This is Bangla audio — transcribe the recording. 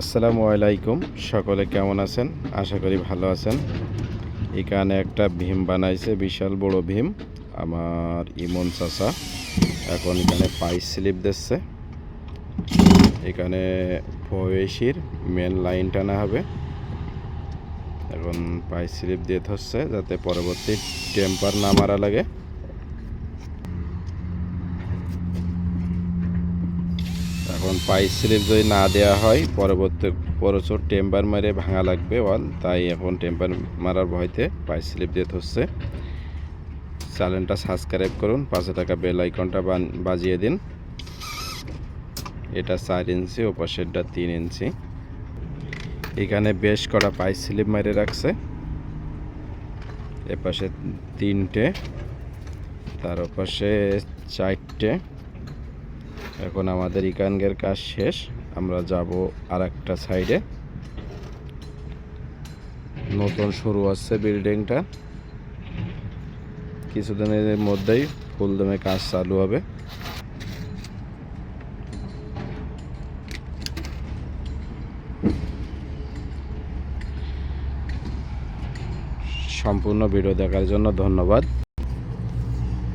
আসসালামু আলাইকুম। সকলে কেমন আছেন? আশা করি ভালো আছেন। এখানে একটা ভীম বানাইছে, বিশাল বড় ভীম, আমার ইমন চাচা। এখন এখানে পাইস স্লিপ দিচ্ছে। এখানে প্রবেশির মেন লাইন টানা হবে। এখন পাইস স্লিপ দিয়ে হচ্ছে যাতে পরবর্তী টেম্পার না মারা লাগে। এখন পাইপ স্লিপ যদি না দেওয়া হয়, পরবর্তী পরচর টেম্পার মেরে ভাঙা লাগবে ওয়াল তাই এখন টেম্পার মারার ভয়তে পাইপ স্লিপ দিয়ে হচ্ছে চ্যানেলটা সাবস্ক্রাইব করুন পাঁচশো টাকা বেল আইকনটা বাজিয়ে দিন। এটা চার ইঞ্চি ও তিন ইঞ্চি। এখানে বেশ কটা পাইপ স্লিপ মেরে রাখছে। এপাশে তিনটে, তার ওপাশে চারটে। এখন আমাদের ইকানগের কাজ শেষ। আমরা যাব আর একটা সাইডে। নতুন শুরু হচ্ছে বিল্ডিংটা। কিছুদিনের মধ্যেই ফুলদমে কাজ চালু হবে। সম্পূর্ণ ভিডিও দেখার জন্য ধন্যবাদ।